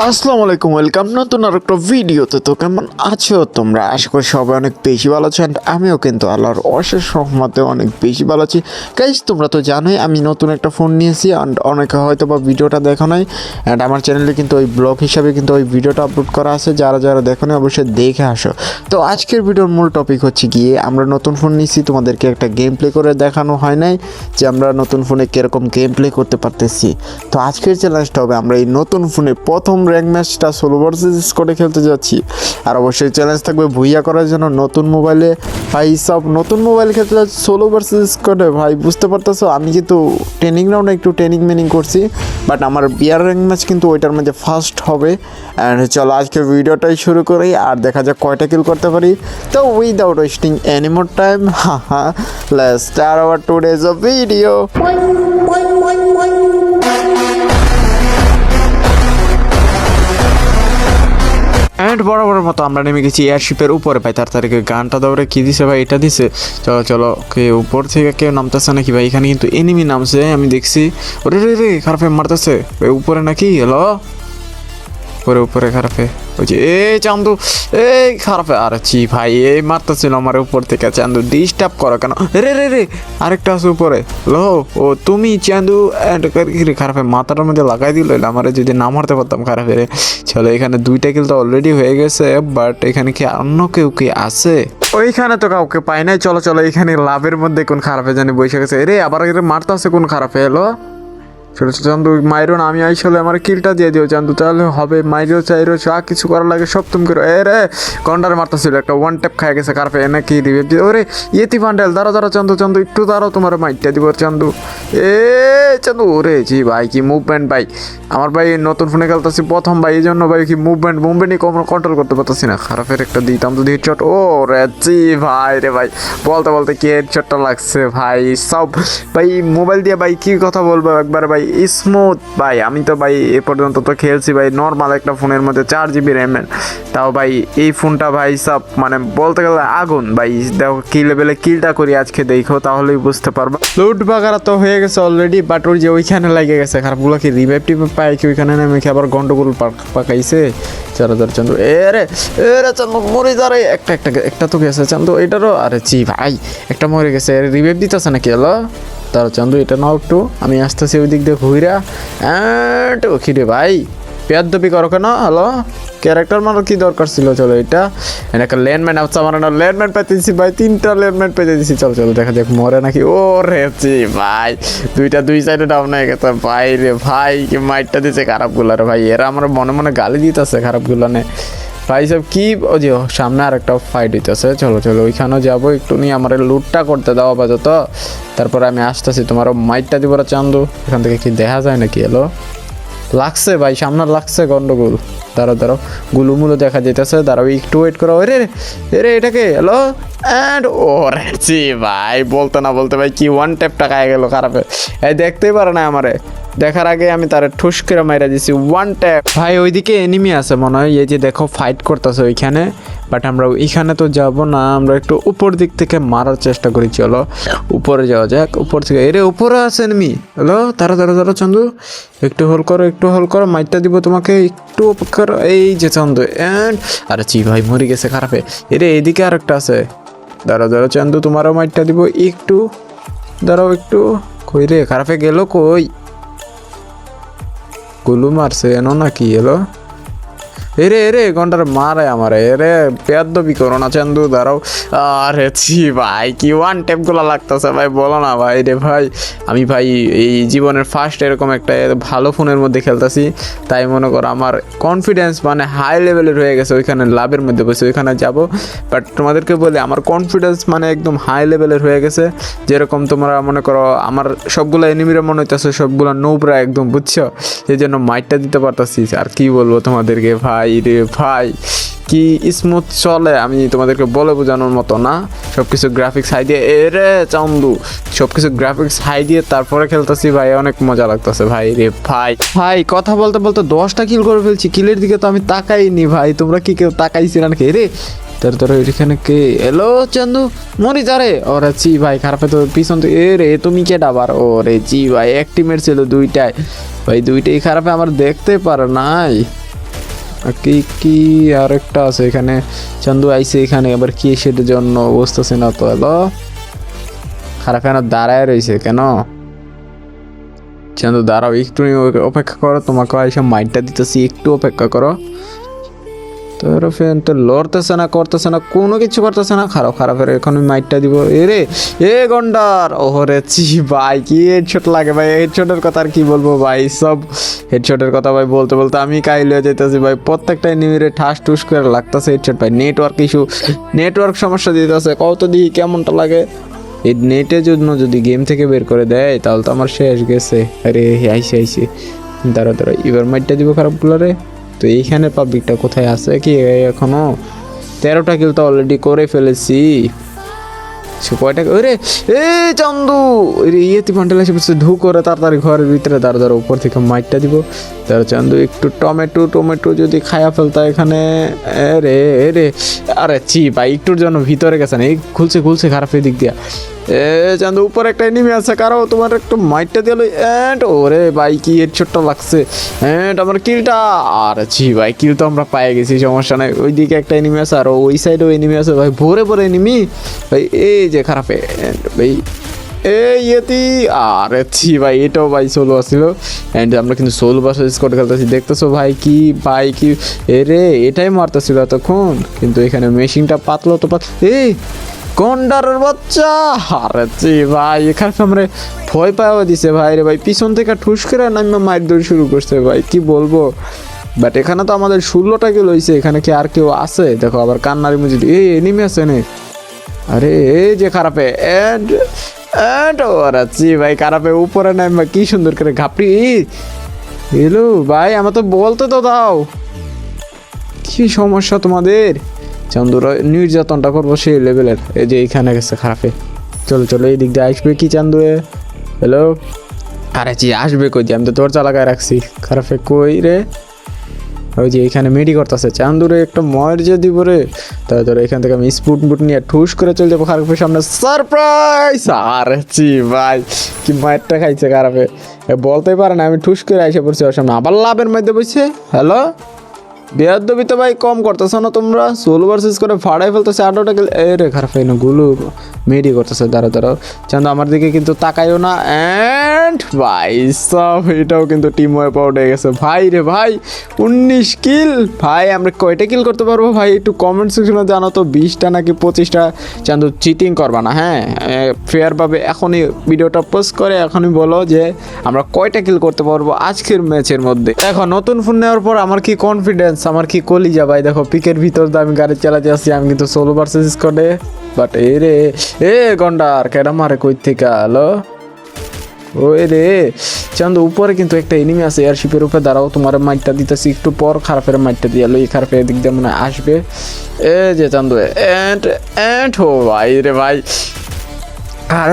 আসসালামু আলাইকুম ওয়েলকাম। নতুন আর একটা ভিডিওতে তো কেমন আছো তোমরা? আশা করি সবাই অনেক বেশি ভালো আছো অ্যান্ড আমিও কিন্তু আল্লাহর অশেষ সহমতে অনেক বেশি ভালো আছি। গাইজ তোমরা তো জানোই, আমি নতুন একটা ফোন নিয়েছি অ্যান্ড অনেকে হয়তো বা ভিডিওটা দেখো নাই অ্যান্ড আমার চ্যানেলে কিন্তু ওই ব্লগ হিসাবে কিন্তু ওই ভিডিওটা আপলোড করা আছে। যারা যারা দেখো নাই, অবশ্যই দেখে আসো। তো আজকের ভিডিওর মূল টপিক হচ্ছে গিয়ে আমরা নতুন ফোন নিয়েছি, তোমাদেরকে একটা গেম প্লে করে দেখানো হয় নাই যে আমরা নতুন ফোনে কীরকম গেম প্লে করতে পারতেছি। তো আজকের চ্যালেঞ্জটা হবে আমরা এই নতুন ফোনে প্রথম র্যাঙ্ক ম্যাচটা ষোলো ভার্সেস স্কোরে খেলতে যাচ্ছি। আর অবশ্যই চ্যালেঞ্জ থাকবে ভুইয়া করার জন্য নতুন মোবাইলে। ভাই, সব নতুন মোবাইল খেলতে যাচ্ছি ষোলো ভার্সেস স্কোরে ভাই, বুঝতে পারতেছো, আমি কিন্তু ট্রেনিং রাউন্ডে একটু ট্রেনিং মেনিং করছি বাট আমার বিয়ার র্যাঙ্ক ম্যাচ কিন্তু ওইটার মধ্যে ফার্স্ট হবে। অ্যান্ড চলো, আজকে ভিডিওটাই শুরু করি, আর দেখা যাক কয়টা কিল করতে পারি। তো উইদাউট ওয়েস্টিং এনিমোর টাইম হা হা let's start our today's video and বরাবরের মতো আমরা নেমে গেছি এয়ারশিপের উপরে। ভাই, তার তারিখে গানটা দৌড়ে কি দিছে ভাই? এটা দিছে। চলো চলো কে উপর থেকে কেউ নামতেছে নাকি ভাই? এখানে কিন্তু এনিমি নামছে, আমি দেখছি। ওরে রে রে খারাপে মারতেছে। ভাই, উপরে নাকি? হ্যালো উপরে উপরে, খারাপে। ওই যে এ চান্দু, এই খারাপ আরে চি ভাই, এই মারতেছিল আমার উপর থেকে, চান্দু ডিস্টার্ব করো কেন? রে রে রে, আরেকটা আছে উপরে। লো, ও তুমি চান্দু খারাপে মাথাটার মধ্যে লাগাই দিল আমার যদি না মারতে পারতাম, খারাপে রে। চলো, এখানে দুইটা কিল তো অলরেডি হয়ে গেছে বাট এখানে কি অন্য কেউ কি আছে? ওইখানে তো কাউকে পাই নাই, চলো চলো, এখানে লাভের মধ্যে কোন খারাপে জানি বসে গেছে। রে, আবার মারতে আছে কোন খারাপে এলো ছোট চান্দু, মাইরো আমি আইসলে আমার কিলটা দিয়ে দিও চান্দু, তাহলে হবে। মাইরো, চাইরো, যা কিছু করার লাগে সব তুমি করো। এ রে কন্ডার মারতেছিল একটা ওয়ান ট্যাপ খাই গেছে কারপে, এনে কি দিবে? ওরে, ইয়েতি ফান্ডেল দাঁড়া দাঁড়া, চান্দু চান্দু, একটু দাঁড়াও তোমার মাইটটা দিব চান্দু। এ চান্দু, ওরে জি ভাই, কি মুভমেন্ট ভাই। আমার ভাই নতুন ফোনে খেলতেছি প্রথম ভাই এই জন্য ভাই কি মুভমেন্ট মুভমেন্টই কন্ট্রোল করতে পারতেছি না। খারাপের একটা দিতাম তো হেডশট ও রে জি ভাই রে ভাই, বলতে বলতে কি হেডশটটা লাগছে ভাই, সব। ভাই মোবাইল দিয়ে ভাই কি কথা বলব একবার ভাই? স্মুথ ভাই। আমি তো ভাই, এ পর্যন্ত তো খেলছি ভাই নর্মাল একটা ফোনের মধ্যে চার জিবি র্যাম তাও ভাই, এই ফোনটা ভাই, সব মানে বলতে গেলে আগুন। ভাই, দেখো কি লেভেলে কিলটা করি আজকে দেখো, তাহলেই বুঝতে পারব। লুট বাগারা তো হয়ে গেছে অলরেডি বাট ওই যে ওইখানে লাগে গেছে খারাপগুলো কি রিভাইভ টিভাইভ পায় কি ওইখানে? নেমে কি আবার গন্ডগোল পাক- পাকাইছে? চার হাজার চন্দ্র এ রে এ রে, চন্দ্র, মরে যা রে। একটা একটা একটা তো গেছে, চন্দ্র। এটারও আরে জি ভাই, একটা মরে গেছে। রিভাইভ দিতেছে নাকি হলো তার চন্দ্র এটা নাও একটু। আমি আসতেছি ওই দিক দিয়ে ঘুরা অ্যান্ড ও রে ভাই। পেয়ার দপি করো কেন? হ্যালো? ক্যারেক্টার মারার কি দরকার ছিল? চলো এটা। একটা ল্যান্ডম্যান আচ্ছা আমার না ল্যান্ডম্যান পেতে দিছি ভাই, তিনটা ল্যান্ডম্যান পেতে দিছি চলো চলো, দেখা যাক মরে নাকি। ও রে জি ভাই, দুইটা দুই সাইডে ডাউন হয়ে গেছে ভাই রে ভাই, কি মাইটটা দিছে রে ভাই। এরা আমার মনে মনে গালি দিতেছে খারাপগুলো নে। ভাই সাহেব কি ও যে সামনে আর একটা ফাইট হইতেছে। চলো চলো, ওইখানেও যাব। একটু নিয়ে আমার লুটটা করতে দাও আপাতত। তারপরে আমি আসতেছি তোমারও মাইটটা দিব রে চান্দু। এখান থেকে কি দেখা যায় নাকি? এলো লাগছে ভাই, সামনে লাগছে গন্ডগোল। দাঁড়াও দাঁড়াও গুলুমুলো দেখা যেতেছে দাঁড়াও, একটু ওয়েট করো। রে রে এটাকে হ্যালো? অ্যান্ড ও রে জি ভাই, বলতে না বলতে ভাই, কি ওয়ান ট্যাপ টাকায় গেল খারাপে। এই দেখতেই পারে না আমারে। দেখার আগে আমি তার ঠুস করে মাইরা দিছি ওয়ান ট্যাপ ভাই, ওইদিকে এনিমি আছে মনে হয়, এই যে দেখো ফাইট করতেছে ওইখানে। বাট আমরা এখানে তো যাব না, আমরা একটু উপর দিক থেকে মারার চেষ্টা করি, চলো। উপরে যাওয়া যাক, উপর থেকে। এরে, উপরে আছে এনিমি হ্যালো, তারা তারা তারা, চন্দু। একটু হোল করো, একটু হোল করো মাইটটা দিব তোমাকে, একটু অপেক্ষা করো। এই যে চন্দু অ্যান্ড আরে চি ভাই, মরে গেছে খারাপে। এরে এদিকে আর একটা আছে। দাঁড়াও দাঁড়াও, চন্দু, তোমারও মাইটটা দিব, একটু। দাঁড়াও, একটু। কই রে, খারাপে গেল কই? গুলু মারছে, এনো নাকি এলো এরে এরে ঘণ্টার মারে আমারে। এরে পেয়াদ্দবি করো না, চান্দু, দাঁড়াও। আরে, ছি, ভাই, কি ওয়ান টেপগুলা লাগতেছে, ভাই, বলো না, ভাই, রে, ভাই। আমি, ভাই, এই জীবনের ফার্স্ট এরকম একটা ভালো ফোনের মধ্যে খেলতেছি। তাই মনে করো আমার কনফিডেন্স মানে হাই লেভেলের হয়ে গেছে, ওইখানে লাভের মধ্যে বসে, ওইখানে যাব। বাট তোমাদেরকে বলি, আমার কনফিডেন্স মানে একদম হাই লেভেলের হয়ে গেছে। যেরকম তোমরা মনে করো, আমার সবগুলো এনিমিরা মনে হইতেছে, সবগুলো নোবরা একদম, বুঝছ? এই জন্য মাইটটা দিতে পারতাছি, আর কি বলব তোমাদেরকে, ভাই? রে ভাই, কি স্মুথ চলে? আমি তোমাদেরকে বলে বোঝানোর মতো না। সব কিছু গ্রাফিক্স হাই দিয়ে, এ রে চান্দু সব কিছু গ্রাফিক্স হাই দিয়ে তারপরে খেলতেছি ভাই, অনেক মজা লাগতেছে ভাই রে ভাই। ভাই, কথা বলতে বলতে দশটা কিল করে ফেলছি কিলের দিকে তো আমি তাকাইনি ভাই, তোমরা কি কেউ তাকাইছি না নাকি? রে তোর তোর কে? এলো চান্দু, মরি যা রে। ওরে চি ভাই, খারাপে তো পিছন তো, এ রে, তুমি কে ডাবার ও রে জি ভাই, এক টিমের ছিল দুইটাই। ভাই, দুইটাই খারাপে আমার দেখতে পারে নাই। আর কি আর একটা আছে এখানে? চন্দু আইসে এখানে, আবার কি সেটার জন্য বুঝতেছে না তো এলো খারাপ কেন দাঁড়ায় রয়েছে কেন? চন্দু, দাঁড়াও একটু অপেক্ষা করো, তোমাকে এসে মাইন্ডটা দিতেছি, একটু অপেক্ষা করো। তোর ফ্যান তো লড়তেছে না, করতেছে না, কোনো কিছু করতেছে না, খারাপ, খারাপের এখন মাইটটা দিব। এ রে এ গন্ডার! ওহরে চি ভাই, কি হেডশট লাগে ভাই হেডশটের কথা আর কি বলব ভাই, সব হেডশটের কথা ভাই, বলতে বলতে আমি কাইল হয়ে যেতেছি ভাই, প্রত্যেকটা নিমিরে ঠাস, টুস করে লাগতেছে হেডশট ভাই নেটওয়ার্ক ইস্যু নেটওয়ার্ক সমস্যা দিতেছে কত দিই কেমনটা লাগে। এই নেটের জন্য যদি গেম থেকে বের করে দেয়, তাহলে তো আমার শেষ গেছে। আরে, আইসে আইসে। দাঁড়া দাঁড়া এবার মাইটটা দিব খারাপগুলো রে তো এইখানে পাবলিকটা কোথায় আছে? কি এখনও? তেরোটা কিল তো অলরেডি করে ফেলেছি। সে কয়টা ওরে, এ চন্দু! ইয়েতি পান্ডেল এসে বসে ঢু করে তাড়াতাড়ি ঘরের ভিতরে দাঁড়া দাঁড়া, উপর থেকে মাইটটা দিব। তার চন্দু, একটু টমেটো টমেটো যদি খায়া ফেলতা এখানে। রে রে, আরে চি ভাই, একটুর জন্য ভিতরে গেছে না। এই খুলছে খুলছে, খারাপ দিক দিয়া। এ চান্দু উপরে একটা এনিমি আছে, কারও তোমার একটু মাইটটা দিল এন্ড ওরে ভাই, কি এর ছোট্ট লাগছে। এন্ড আমার কিলটা আর জি ভাই কিল তো আমরা পায়ে গেছি, সমস্যা নাই। ওইদিকে একটা এনিমি আছে, আর ওই সাইডেও এনিমি আছে ভাই। ভোরে ভোরে এনিমি ভাই, এই যে খারাপে। ভাই, এই ইয়েতি। আরে ছি ভাই, এটাও ভাই সোলো আসছিল অ্যান্ড আমরা কিন্তু সোলো বাসা স্কোয়াড খেলতেছি। দেখতেছো ভাই, কি ভাই, কি এ রে, এটাই মারতেছিল এতক্ষণ। কিন্তু এখানে মেশিনটা পাতলো তো পাত এই! গন্ডারের বাচ্চা। আরে ছি ভাই, এখানে আমরা ভয় পাওয়া দিছে ভাই রে ভাই। পিছন থেকে ঠুস করে নামে মাইর দৌড় শুরু করছে ভাই, কি বলব? বাট এখানে তো আমাদের ষোলোটা হয়েছে এখানে কি আর কেউ আছে? দেখো আবার কান্নারি মুজিদ এই এনিমি আছে নে। আরে এই যে খারাপে এন্ড এন্ড ওরাচ্ছি ভাই, খারাপে উপরে নামবা কি সুন্দর করে ঘাপড়ি। এলো ভাই আমার তো বলতে তো দাও। কি সমস্যা তোমাদের? চান্দুরা নির্যাতনটা করব সেই লেভেলের। এই যে এইখানে গেছে খারাপে। চলো চলো, এই দিক দিয়ে আসবে কি চান্দুয়ে? হ্যালো আরে জি, আসবে কই দিয়ে? আমি তো দরজা লাগায় রাখছি। খারাপে কই রে? ওই যে এখানে মেডি করতেছে। চান্দুরে একটা ময়ের যে দিব রে। তারপরে এখান থেকে আমি স্পুট বুট নিয়ে ঠুস করে চলে যাব খারাপের সামনে। সারপ্রাইজ আরে চি ভাই, কি মায়েরটা খাইছে খারাপে। বলতেই পারে না, আমি ঠুস করে এসে পড়ছি ওর সামনে। আবার লাভের মধ্যে বসছে হ্যালো বেয়াদবি তো ভাই কম করতেছ না তোমরা? সোলো ভার্সেস করে ফাড়াই ফেলতেছে আটোটা গেলে এ রে খারাপ হয় না গুলো মেডি করতেছে দাঁড়া দাঁড়াও। চান্দু, আমার দিকে কিন্তু তাকাইও না। অ্যান্ড ভাই, সব এটাও কিন্তু টিম ওয়াইপ আউট হয়ে গেছে। ভাই রে ভাই, উনিশ কিল ভাই, আমরা কয়টা কিল করতে পারব ভাই? একটু কমেন্ট সেকশনে জানো তো, বিশটা নাকি পঁচিশটা। চান্দু চিটিং করবা না হ্যাঁ? ফেয়ারভাবে এখনই ভিডিওটা পোস্ট করে, এখনই বলো যে আমরা কয়টা কিল করতে পারব আজকের ম্যাচের মধ্যে। দেখো, নতুন ফোন নেওয়ার পর আমার কি কনফিডেন্স আমার কি কলি যা ভাই? দেখো, পিকের ভিতর দিয়ে আমি গাড়ি চালাতে আসছি, আমি কিন্তু সোলো ভার্সেস স্কোয়াডে বাট এ রে, এ গন্ডার, কেডা মারে কই থেকে? হ্যালো ওই রে, চান্দু, উপরে কিন্তু একটা এনিমি আছে এয়ারশিপের উপরে দাঁড়াও, তোমার মাইটটা দিতেছি, একটু পর খারাপের মাইটটা দিয়ে এই খারাপের দিক দিয়ে মনে আসবে। এ যে চান্দু এন্ড এন্ড হো ভাই রে ভাই।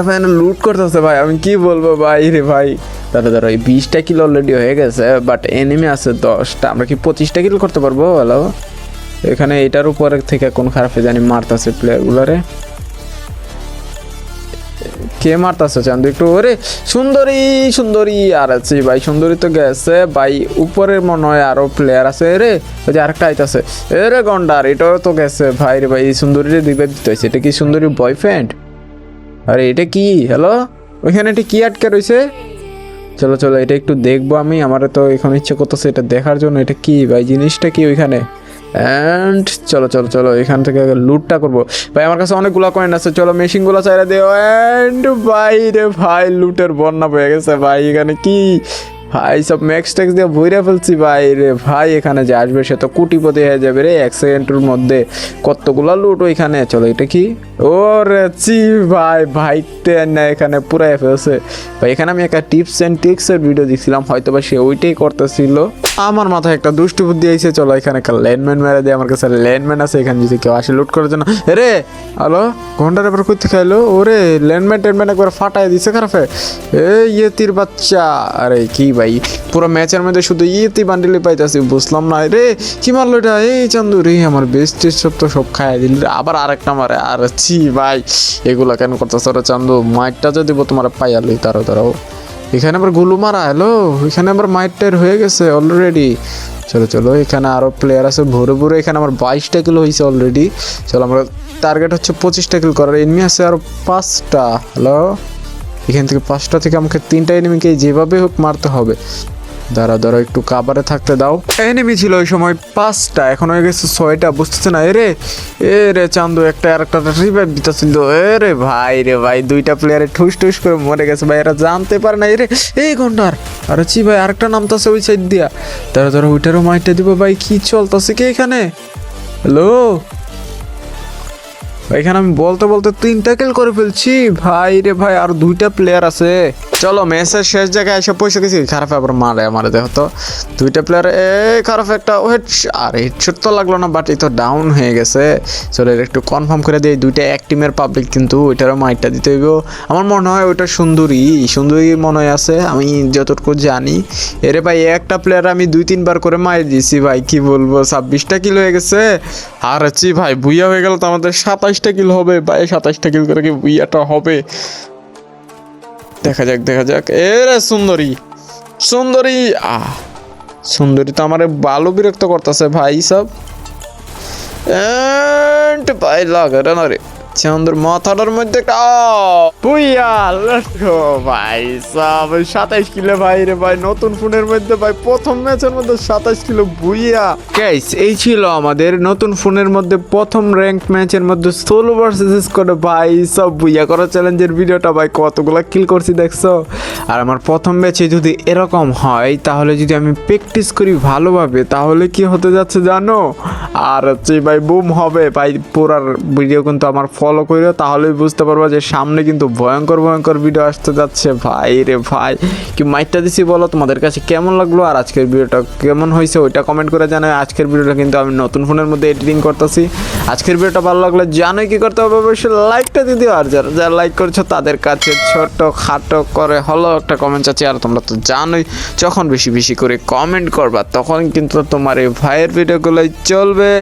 ভাই লুট করতেছে ভাই, আমি কি বলব ভাই রে ভাই? দাঁড়া দাঁড়া এই বিশটা কিলো অলরেডি হয়ে গেছে বাট এনিমি আছে দশটা। আমরা কি পঁচিশটা কিলো করতে পারব? হ্যালো এখানে এটার উপরে থেকে কোন খারাপে জানি মারতেছে প্লেয়ারগুলোরে কে মারতাছে চান্দু একটু? ওরে, সুন্দরী সুন্দরী আর আছে ভাই, সুন্দরী তো গেছে। ভাই উপরের মনে হয় আরও প্লেয়ার আছে। রে, ওই যে আরেকটা আইতাছে। এ রে, গন্ডার, এটাও তো গেছে। ভাই রে ভাই সুন্দরী দিবে দিতে হয়েছে। এটা কি সুন্দরী বয়ফ্রেন্ড আরে, এটা কি? হ্যালো ওইখানে এটা কি আটকে রয়েছে চলো চলো, এটা একটু দেখব আমি। আমার তো এখন ইচ্ছে করতেছে এটা দেখার জন্য। এটা কি ভাই, জিনিসটা কি ওইখানে? অ্যান্ড চলো চলো চলো, এখান থেকে লুটটা করব। ভাই, আমার কাছে অনেকগুলো কয়েন আছে। চলো মেশিনগুলো চাইরা দেও। অ্যান্ড ভাই রে ভাই লুটের বন্যা পেয়ে গেছে। ভাই, এখানে কি ভাই, সব ম্যাক্স ট্যাক্স দিয়ে ভইরা ফেলছি ভাই রে। ভাই, এখানে যে আসবে সে তো কোটিপতি হয়ে যাবে রে। এক সেকেন্ডের মধ্যে কতগুলো লুট ওইখানে। চলো, এটা কি? ও রে চি ভাই ভাই না, এখানে পুরাই ফেলছে। ভাই, এখানে আমি একটা টিপস অ্যান্ড ট্রিক্সের ভিডিও দেখছিলাম। হয়তো বা সে ওইটাই করতেছিল। আমার মাথায় একটা দুষ্টু বুদ্ধি আইছে। চলো, এখানে একটা ল্যান্ডম্যান মেরে দিয়ে আমার কাছে ল্যান্ডম্যান আছে। এখানে যদি কেউ আসে লুট করার জন্য। রে হ্যালো ঘণ্টার এবার করতে খাইলো? ওরে ল্যান্ডম্যান ট্যান্ডম্যান একবার ফাটাই দিছে খারাপে। এ ইয়েতির বাচ্চা। আরে, কি ভাই। পুরো ম্যাচের মধ্যে শুধু ইয়েতি বান্ডিলে পাইতেছি, বুঝলাম না। রে কি মারলো এটা? এই চান্দু, রে, আমার বেস্ট সব তো সব খাই দিল। আবার আরেকটা মারে। আর, ছি ভাই, এগুলা কেন করতেছ রে চান্দু? মাইটটা যদি তোমার পাইয়ালি তারও তারাও এখানে আবার গুলু মারা, হ্যালো? এখানে আবার মাইট টাইর হয়ে গেছে অলরেডি চলো চলো, এখানে আরও প্লেয়ার আছে ভোরে ভোরে। এখানে আমার বাইশটা কিলো হয়েছে অলরেডি চলো, আমরা টার্গেট হচ্ছে পঁচিশটা কিল করার। এমনি আছে আরও পাঁচটা, হ্যালো? এখান থেকে পাঁচটা থেকে আমাকে তিনটা এনিমিকে যেভাবে হোক মারতে হবে। দাঁড়া দাঁড়া একটু কাবারে থাকতে দাও। এনিমি ছিল ওই সময় পাঁচটা, এখন হয়ে গেছে ছয়টা বুঝতেছে না? এরে এ রে চান্দু, একটা আর একটা রিভাইভ দিতেছিল এ রে ভাই রে ভাই, দুইটা প্লেয়ারে ঠুস ঠুস করে মরে গেছে। ভাই, এরা জানতে পারে না, এরে, এই ঘণ্টার আরে চি ভাই, আরেকটা নামতাছে ওই সাইড দিয়া। দাঁড়া দাঁড়া ওইটারও মাইটটা দিব। ভাই, কি চলতেছে কি এখানে? হ্যালো এখানে আমি বলতে বলতে তিনটা কিল করে ফেলছি। ভাই রে ভাই, আর দুইটা প্লেয়ার আছে। চলো ম্যাচের শেষ জায়গায় এসে পয়সা গেছি। খারাপ আবার মারে আমারে দেখো তো। দুইটা প্লেয়ার এ, খারাপ একটা হেড আর হেডশট তো লাগল না বাট এই তো ডাউন হয়ে গেছে। চলো একটু কনফার্ম করে দিই, দুইটা এক টিমের পাবলিক কিন্তু ওইটারও মাইটটা দিতে হইব। আমার মনে হয় ওইটা সুন্দরী। সুন্দরী মনে হয় আছে, আমি যতটুকু জানি। এরে ভাই, একটা প্লেয়ার আমি দুই, তিনবার করে মার দিয়েছি, ভাই, কি বলব? ছাব্বিশটা কিল হয়ে গেছে। আর হচ্ছে, ভাই, বুইয়া হয়ে গেল তো আমাদের সাতাশটা কিল হবে ভাই সাতাশটা কিল করে কি ইয়াটা হবে? দেখা যাক দেখা যাক। এ রে সুন্দরী সুন্দরী, আহ, সুন্দরী তো আমার ভালো বিরক্ত করতেছে ভাই সব। এন্ট ভাই লাগে না রে। চন্দ্র মাথাটার মধ্যে ভাই সব সাতাইশ কিলো ভাই রে ভাই নতুন ফোনের মধ্যে ভাই প্রথম ম্যাচের মধ্যে সাতাইশ কিলো বুইয়া গাইস এই ছিল আমাদের নতুন ফোনের মধ্যে প্রথম র্যাঙ্ক ম্যাচের মধ্যে সোলো ভার্সেস করে ভাই সব বুইয়া করা চ্যালেঞ্জের ভিডিওটা ভাই কতগুলো কিল করছি দেখছ? আর আমার প্রথম ম্যাচে যদি এরকম হয় তাহলে যদি আমি প্র্যাকটিস করি ভালোভাবে তাহলে কি হতে যাচ্ছে জানো? আর হচ্ছে ভাই বুম হবে। ভাই পুরার ভিডিও কিন্তু আমার ফলো করিও, তাহলেই বুঝতে পারব যে সামনে কিন্তু ভয়ঙ্কর ভয়ঙ্কর ভিডিও আসতে যাচ্ছে। ভাই রে ভাই, কি মাইকটা দিছি বলো? তোমাদের কাছে কেমন লাগল আর আজকের ভিডিওটা কেমন হয়েছে ওইটা কমেন্ট করে জানাই আজকের ভিডিওটা কিন্তু আমি নতুন ফোনের মধ্যে এডিটিং করতেছি। আজকের ভিডিওটা ভালো লাগলে জানোই কি করতে হবে? অবশ্যই লাইকটা দিয়ে দিও। আর যারা যারা লাইক করেছ, তাদের কাছে ছোট খাটো করে হলো একটা কমেন্ট আছে আর তোমরা তো জানোই, যখন বেশি বেশি করে কমেন্ট করবা, তখন কিন্তু তোমার এই ভাইয়ের ভিডিওগুলোই চলবে।